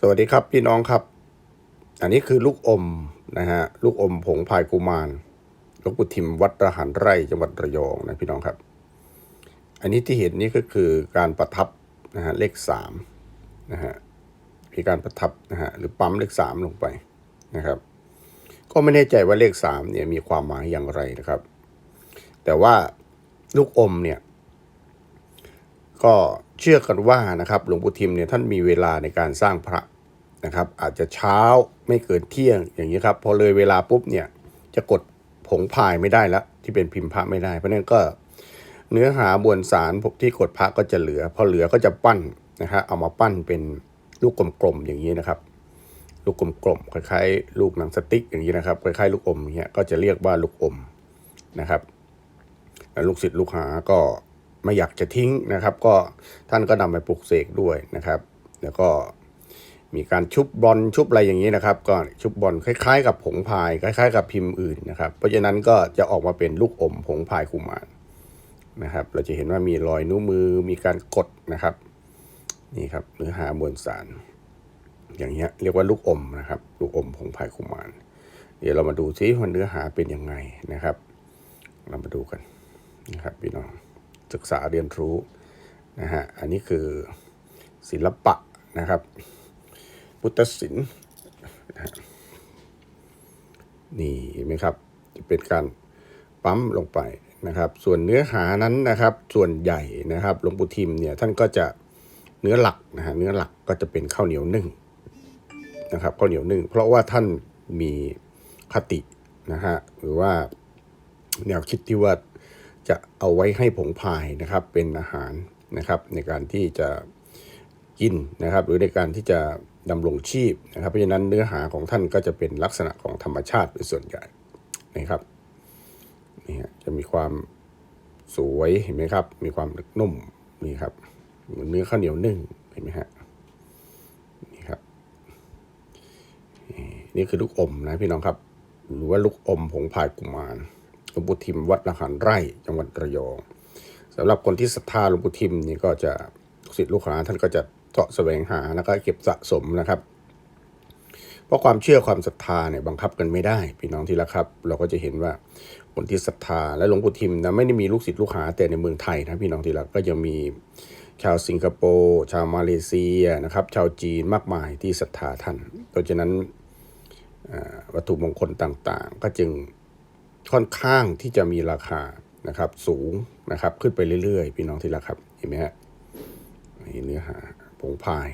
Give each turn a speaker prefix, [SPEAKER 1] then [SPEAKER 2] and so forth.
[SPEAKER 1] สวัสดีครับพี่น้องครับ อันนี้คือลูกอมนะฮะลูกอมผงพายกุมารหลวงปู่ทิมวัดระหันไร่จังหวัดระยองนะพี่น้องครับ อันนี้ที่เห็นนี่ก็คือการประทับนะฮะเลขสามนะฮะมีการประทับนะฮะหรือปั๊มเลขสามลงไปนะครับ ก็ไม่แน่ใจว่าเลขสามเนี่ยมีความหมายอย่างไรนะครับ แต่ว่าลูกอมเนี่ย ก็ เชื่อกันว่านะครับหลวงปู่ทิมเนี่ยท่านมีเวลาในการสร้างพระนะครับ อาจจะเช้าไม่เกินเที่ยงอย่างนี้ครับพอเลยเวลาปุ๊บเนี่ยจะกดผงพายไม่ได้แล้วที่เป็นพิมพ์พระไม่ได้ เพราะนั้นก็เนื้อหาบวนสารที่กดพระก็จะเหลือ พอเหลือก็จะปั้นนะฮะเอามาปั้นเป็นลูกกลมๆอย่างนี้นะครับ ลูกกลมๆคล้ายๆ ลูกหนังสติ๊กอย่างนี้นะครับคล้ายๆลูกอมเงี้ยก็จะเรียกว่าลูกอมนะครับแล้วลูกศิษย์ลูกหาก็ ไม่อยากจะทิ้งนะครับ ก็ท่านก็นำไปปลูกเสกด้วยนะครับ แล้วก็มีการชุบบอลชุบอะไรอย่างนี้นะครับ ก็ชุบบอลคล้ายๆ กับผงพาย คล้าย ๆ กับพิมพ์อื่นนะครับ เพราะฉะนั้นก็จะออกมาเป็นลูกอมผงพายกุมารนะครับ เราจะเห็นว่ามีรอยนิ้วมือมีการกดนะครับนี่ครับเนื้อหามวลสาร อย่างเงี้ยเรียกว่าลูกอมนะครับ ลูกอมผงพายกุมารเดี๋ยวเรามาดูซิว่าเนื้อหาเป็นยังไงนะครับ เรามาดูกันนะครับพี่น้อง ศึกษาเรียนรู้นะฮะอันนี้คือศิลปะนะครับ พุทธศิลป์นะนี่เห็นไหมครับจะเป็นการปั๊มลงไปนะครับ ส่วนเนื้อหานั้นนะครับ ส่วนใหญ่นะครับหลวงปู่ทิมเนี่ยท่านก็จะเนื้อหลักนะฮะเนื้อหลักก็จะเป็นข้าวเหนียวนึ่งนะครับข้าวเหนียวนึ่งเพราะว่าท่านมีคตินะฮะหรือว่าแนวคิดที่ว่า จะเอาไว้ให้ผงพายนะครับเป็นอาหารนะครับในการที่จะกินนะครับ หรือในการที่จะดำรงชีพนะครับ เพราะฉะนั้นเนื้อหาของท่านก็จะเป็นลักษณะของธรรมชาติเป็นส่วนใหญ่นะครับนี่ฮะจะมีความสวยเห็นไหมครับ มีความนุ่มนี่ครับเหมือนเนื้อข้าวเหนียวนึ่งเห็นไหมฮะนี่ครับนี่คือลูกอมนะพี่น้องครับ หรือว่าลูกอมผงพายกุมาร ลวงปู่ทิมวัดละหันไร่จังหวัดระยองสำหรับคนที่ศรัทธาหลวงปู่ทิมนี่ก็จะลูกศิษย์ลูกหาท่านก็จะเสาะแสวงหาแล้วก็เก็บสะสมนะครับ เพราะความเชื่อความศรัทธาเนี่ยบังคับกันไม่ได้พี่น้องที่รักครับ เราก็จะเห็นว่าคนที่ศรัทธาและหลวงปู่ทิมนะไม่ได้มีลูกศิษย์ลูกหาแต่ในเมืองไทยนะพี่น้องที่รักก็ยังมีชาวสิงคโปร์ชาวมาเลเซียนะครับ ชาวจีนมากมายที่ศรัทธาท่าน เพราะฉะนั้นวัตถุมงคลต่างๆ ก็จึง ค่อนข้างที่จะมีราคานะครับสูงนะครับ ขึ้นไปเรื่อยๆ พี่น้องที่รักครับ เห็นไหมฮะนี่เนื้อหาผงพาย